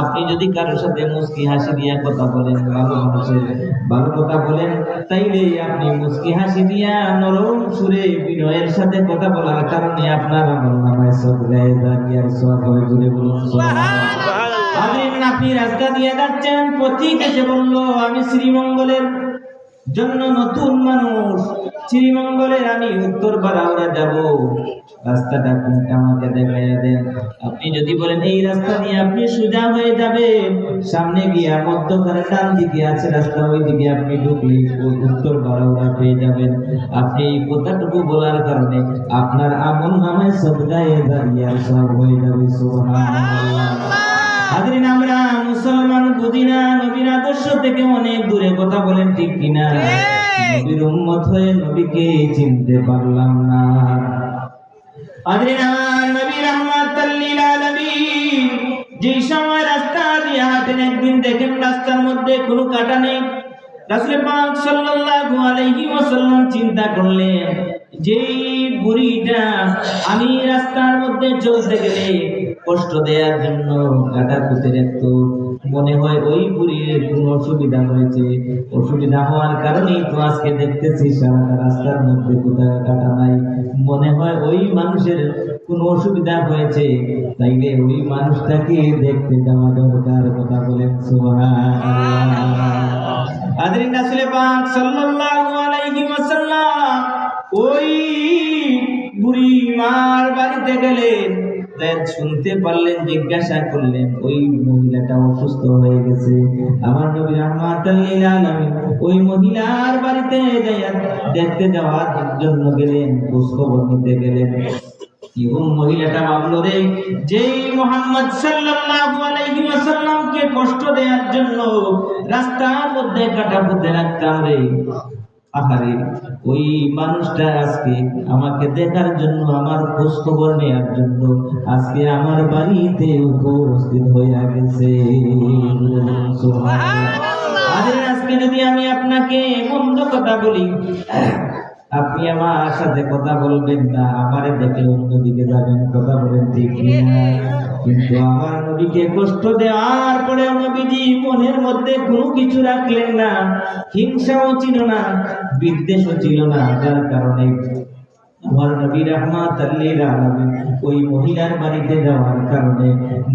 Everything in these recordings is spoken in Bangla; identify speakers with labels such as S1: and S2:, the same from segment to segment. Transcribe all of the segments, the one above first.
S1: আপনি যদি কারোর সাথে মুস্কি হাসি দিয়া কথা বলেন, ভালো মানুষের ভালো কথা বলেন তাইলে আপনি মুস্কি হাসি দিয়া নরম সুরে বিনয়ের সাথে কথা বলার কারণে আপনার আমল নামায় সব গায়ে দাঁড়িয়ে সব হয়ে জুড়ে বলুন আপনি রাস্তা দিয়ে যাচ্ছেন, পথিক এসে বলল, আমি শ্রীমঙ্গলের জন্য নতুন মানুষ। শ্রীমঙ্গলের আমি উত্তর যাব। রাস্তাটা কোনটা আমাকে দেখাইয়া দেন। আপনি যদি বলেন, এই রাস্তা আপনি সোজা হয়ে সামনে গিয়ে মধ্যখানে ডান দিকে আছে রাস্তা, ওই দিকে আপনি ঢুকলে উত্তর বারাউরা পেয়ে যাবেন। আপনি এই কথাটুকু বলার কারণে আপনার আমল নামে সব গায়ে দাঁড়িয়ে সব হয়ে যাবে। সুবহানাল্লাহ। হাজরিন আমরা মুসলমান বুঝি না নবীর আদর্শ থেকে অনেক দূরে কথা বলেন ঠিক কিনা? নবীর উম্মত হয়ে নবীকে চিনতে পারলাম না। হাজরিন আমার নবী রহমাতাল লিল আলামিন যে সময় রাস্তা দিয়ে হাঁটেন একদিন দেখেন রাস্তার মধ্যে কোনো কাটা নেই। রাসূল পাক সাল্লাল্লাহু আলাইহি ওয়াসাল্লাম চিন্তা করলেন যেই বুড়িটা আমি রাস্তার মধ্যে চলতে গেলে কষ্ট দেওয়ার জন্য পুঁতে রাখত মনে হয় ওই বুড়ির কোনো অসুবিধা হয়েছে। অসুবিধা হওয়ার কারণেই তো আজকে দেখতেছি সারাটা রাস্তার মধ্যে কোথাও কাটা নাই। মনে হয় ওই মানুষের কোনো অসুবিধা হয়েছে। তাইলে ওই মানুষটাকে দেখতে যাওয়া দরকার, কথা বলেন সুবহানাল্লাহ। আদরিন সাল্লাল্লাহু বাড়িতে গেলেন। শুনতে পারলেন, জিজ্ঞাসা করলেন, ওই মহিলাটা অসুস্থ হয়ে গেছে। আমার নবী ওই মহিলার বাড়িতে দেখতে যাওয়ার জন্য গেলেন খবর নিতে গেলেন। এবং মহিলাটা ভাবলো রে, যেই মোহাম্মদ কষ্ট দেওয়ার জন্য রাস্তার মধ্যে কাটা পুঁতে রাখতাম রে। আহারে ওই মানুষটা আজকে আমাকে দেখার জন্য আমার খোঁজ খবর নেওয়ার জন্য আজকে আমার বাড়িতে উপস্থিত হয়ে গেছে। আরে আজকে যদি আমি আপনাকে মন্দ কথা বলি আপনি আমার সাথে কথা বলবেন না আমারে দেখলে অন্যদিকে যাবেন কথা বলেন ঠিক কিন্তু আমার নবীকে কষ্ট দেওয়ার পরে নবীজি মনের মধ্যে কোনো কিছু রাখলেন না। হিংসাও ছিল না, বিদ্বেষও ছিল না, যার কারণে আমার নবী রহমাত আল্লিল আলামিন ওই মহিলার বাড়িতে যাওয়ার কারণে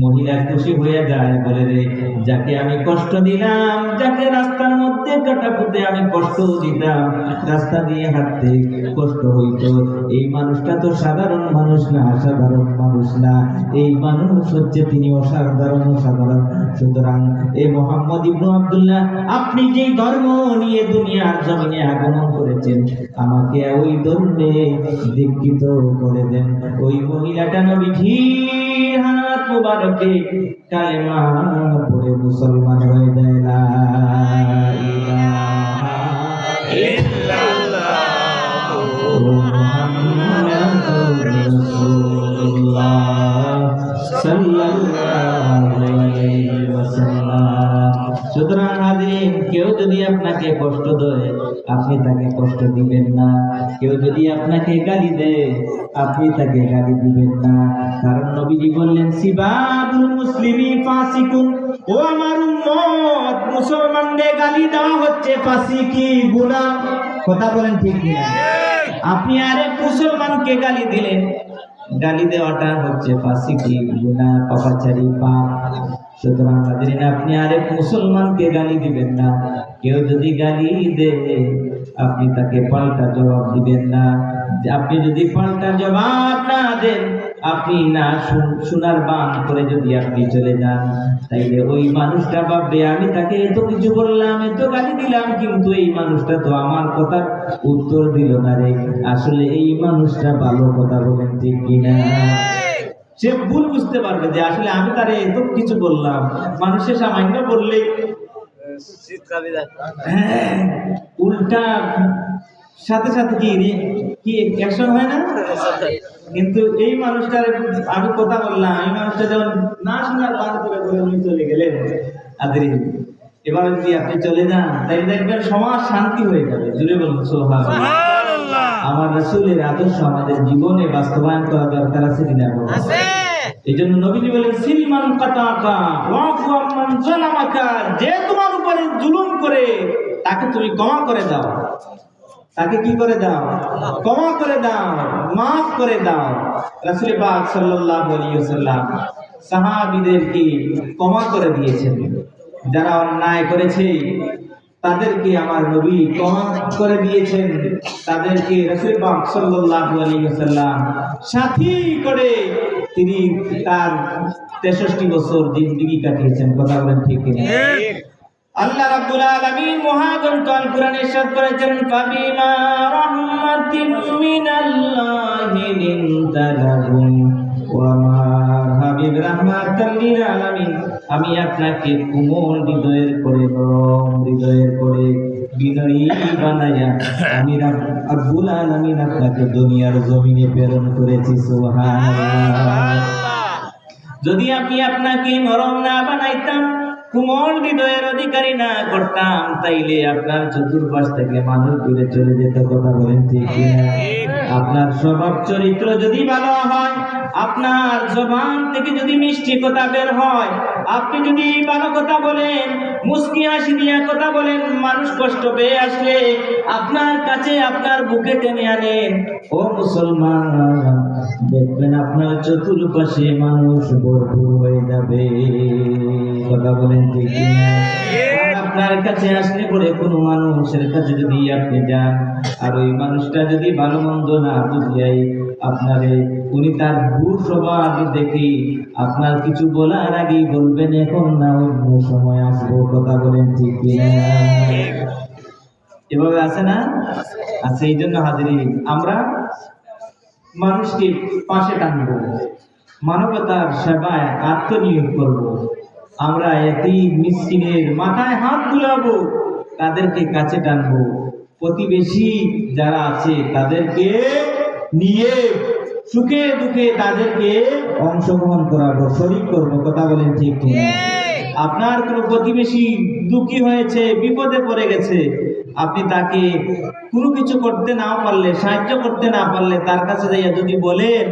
S1: মহিলা খুশি হয়ে যায়, বলে রে, যাকে আমি কষ্ট দিলাম, যাকে রাস্তার মধ্যে কাটাপুতে আমি কষ্ট দিতাম, রাস্তা দিয়ে হাঁটতে কষ্ট হইতো। এই মানুষটা তো সাধারণ মানুষ না, সাধারণ মানুষ না। এই মানুষ হচ্ছে তিনি অসাধারণ অসাধারণ। সুতরাং এই মোহাম্মদ ইবনু আব্দুল্লাহ, আপনি যে ধর্ম নিয়ে দুনিয়ার জমিনে আগমন করেছেন, আমাকে ওই ধর্মে করে দেন। ওই মহিলাটা নবীজির হাত মুবারকে কালেমা পড়ে মুসলমান হয়ে দেয় আপনাকে কষ্ট দেয়, আপনি তাকে কষ্ট দিবেন না। কেউ যদি আপনাকে গালি দেয়, আপনি তাকে গালি দিবেন না। কারণ নবীজি বললেন, সিবাবুল মুসলিমি ফাসিকুন। ও আমার উম্মত, মুসলমানদের গালি দেওয়া হচ্ছে ফাসিকি গুনাহ কথা বলেন ঠিক কিনা? আপনি আরেক মুসলমানকে গালি দিলেন। গালি দেওয়াটা হচ্ছে ফাসিকি, গুণা, পাপাচারি, পাপ। সুতরাং হাজরিন, আপনি আরেক মুসলমানকে গালি দিবেন না। কেউ যদি গালি দেয়, আপনি তাকে পাল্টা জবাব দিবেন না। আপনি যদি পাল্টা জবাব না দেন আপনি না শোনার বান করে যদি আপনি চলে যান তাইলে ওই মানুষটা ভাববে আমি তাকে এত কিছু বললাম এত গালি দিলাম কিন্তু এই মানুষটা তো আমার কথার উত্তর দিল না রে। আসলে এই মানুষটা ভালো কথা বলেন ঠিক কিনা? সে ভুল বুঝতে পারবে যে আসলে আমি তারে এত কিছু বললাম। মানুষের সামান্য বললে হ্যাঁ, উল্টা সাথে সাথে কি কি অ্যাকশন হয় না? কিন্তু এই মানুষটার আমি কথা বললাম এই মানুষটা যখন না শোনার বাদ করে উনি চলে গেলেন আদরি। এবার যদি আপনি চলে যান তাই দেখবেন সমাজ শান্তি হয়ে যাবে। জুড়ে বলুন আমার রসুলের আদর্শ আমাদের জীবনে বাস্তবায়ন করা দরকার আছে কিনা এই জন্য নবীজি বলেন সিলমান কাতাকা ওয়াফু আম্মান জালামাকা যে তোমার উপরে জুলুম করে তাকে তুমি ক্ষমা করে দাও। তাকে কি করে দাও? ক্ষমা করে দাও, মাফ করে দাও। রাসূল পাক সাল্লাল্লাহু আলাইহি ওয়াসাল্লাম সাহাবীদেরকে ক্ষমা করে দিয়েছেন? যারা অন্যায় করেছে, তাদেরকে আমার নবী ক্ষমা করে দিয়েছেন। তাদেরকে রাসূল পাক সাল্লাল্লাহু আলাইহি ওয়াসাল্লাম সাথী করে তিনি তার তেষট্টি বছর জিন্দগি কাটিয়েছেন কথা বলেন ঠিক। আল্লাহ রাব্বুল আলামিন মহাগ্রন্থ কোরআনে ইরশাদ করেছেন ফাবিমা রাহমাতিন মিনাল্লাহি ওয়া মা হাবিব রাহমাতাল লিল আলামিন আমি আপনাকে কোমল হৃদয়ের করে নরম হৃদয়ের করে বিনয়ী বানায়া আমি রাব্বুল আলামিন আপনাকে দুনিয়ার জমিনে প্রেরণ করেছি সুবহানাল্লাহ। যদি আমি আপনাকে নরম না বানাইতাম কুমল হৃদয়ের অধিকারী না করতাম তাইলে আপনার চতুর্পাশ থেকে মানুষ দূরে চলে যেত কথা বলেন ঠিক। আপনার স্বভাব চরিত্র যদি ভালো হয় আপনার জবান থেকে যদি মিষ্টি কথা বের হয় আপনি যদি ভালো কথা বলেন মুস্কি হাসি দিয়া কথা বলেন মানুষ কষ্ট পেয়ে আসলে আপনার কাছে আপনার বুকে টেনে আনেন। ও মুসলমান দেখবেন আপনার চতুর্পাশে মানুষ ভরপুর হয়ে যাবে। কথা বলেন ঠিক আপনার কাছে আসলে পরে কোনো মানুষের কাছে যদি আপনি যান আর ওই মানুষটা যদি ভালো মন্দ না বুঝিয়াই আপনারে উনি তার ভুল স্বভাব দেখি আপনার কিছু বলার আগেই বলবেন এখন না অন্য সময় আসব। কথা বলেন ঠিক কিনা? এভাবে আছে না? আছে। এই জন্য হাজিরি আমরা মানুষকে পাশে টানবো মানবতার সেবায় আত্মনিয়োগ করব। আমরা এটি মিসকিনের মাথায় হাত বুলাবো, তাদেরকে কাছে টানবো প্রতিবেশী যারা আছে, তাদেরকে নিয়ে সুখে দুঃখে তাদেরকে অংশগ্রহণ করাবো শরীর করব, কথা বলেন ঠিক? আপনার কোনো প্রতিবেশী দুঃখী হয়েছে, বিপদে পড়ে গেছে, আপনি তাকে কোনো কিছু করতে না পারলে, সাহায্য করতে না পারলে তার কাছে যাইয়া যদি বলেন,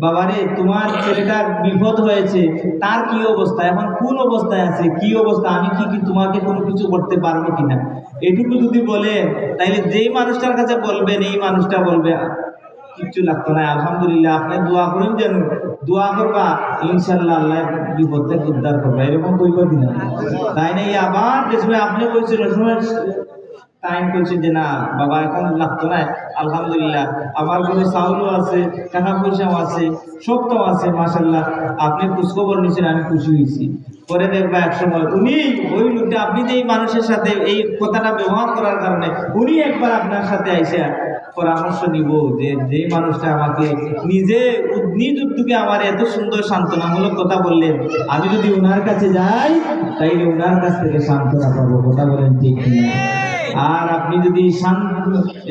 S1: বাবারে, তোমার ছেলেটার বিপদ হয়েছে, তার কি অবস্থা? এখন কোন অবস্থায় আছে? কি অবস্থা? আমি কি কি তোমাকে কোনো কিছু করতে পারব কিনা? এটুকু যদি বলেন, তাইলে যেই মানুষটার কাছে বলবেন, এই মানুষটা বলবে কিচ্ছু লাগতো না, আলহামদুলিল্লাহ, আপনি দোয়া করুন যেন দোয়া করবা ইনশাল্লাহ আল্লাহ বিপদ থেকে উদ্ধার করবা। এরকম কইবা কিনা তাই নাই আবার যে সময় আপনি কইছেন ওই সময় টাইম করছে যে না, বাবা এখন লাগতো না, আলহামদুলিল্লাহ। আমার কোনো চাউলও আছে, টাকা পয়সাও আছে, সবটাও আছে মাসাল্লাহ আপনি খোঁজখবর নিয়েছেন, আমি খুশি হয়েছি। পরে দেখবা এক সময় উনি ওই লোকটা, আপনি যে এই মানুষের সাথে এই কথাটা ব্যবহার করার কারণে উনি একবার আপনার সাথে আইসা পরামর্শ নিব যে যে মানুষটা আমাকে নিজে নিজ উদ্যোগে আমার এত সুন্দর সান্ত্বনামূলক কথা বললেন। আমি যদি ওনার কাছে যাই, তাইলে ওনার কাছ থেকে সান্ত্বনা পাবো, কথা বলেন ঠিক আর আপনি যদি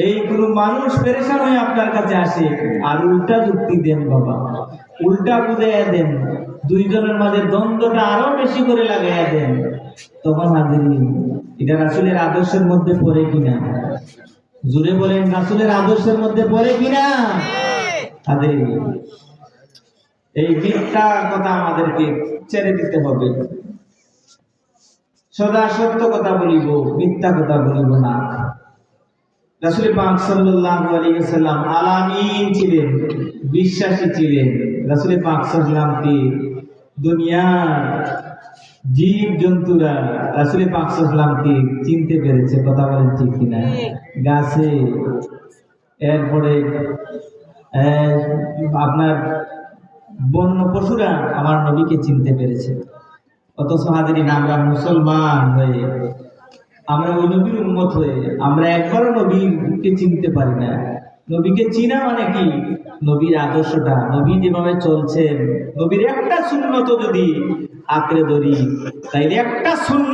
S1: এই কোনো মানুষ পেরেশান হয়ে আপনার কাছে আসে, আর উল্টা যুক্তি দেন বাবা। উল্টা বুঝাইয়া দেন। দুইজনের মাঝে দ্বন্দ্বটা আরও বেশি করে লাগাইয়া দেন। তখন হাজিরি এটা রাসুলের আদর্শের মধ্যে পড়ে কিনা? জুড়ে বলেন, রাসুলের আদর্শের মধ্যে পড়ে কিনা? হাজিরি এই মিথ্যা কথা আমাদেরকে ছেড়ে দিতে হবে। সদা সত্য কথা বলিব, মিথ্যা কথা বলিব না। রাসুল পাক সাল্লাল্লাহু আলাইহি ওয়াসাল্লাম আলামিন ছিলেন, বিশ্বাসী ছিলেন। রাসুল পাক সাল্লামকে দুনিয়ার জীব জন্তুরা রাসুল পাক সাল্লামকে চিনতে পেরেছে, কথা বলেন ঠিক কিনা? গাছে, এরপরে আপনার বন্য পশুরা আমার নবীকে চিনতে পেরেছে। অথচ হাজিরিন আমরা মুসলমান হয়ে, আমরা ওই নবীর উন্মত হয়ে, আমরা একবারও নবীকে চিনতে পারি না। নবীকে চিনা মানে কি? নবীর আদর্শটা। নবী যেভাবে চলছেন নবীর একটা শূন্য তো যদি আঁকড়ে ধরি, তাইলে একটা শূন্য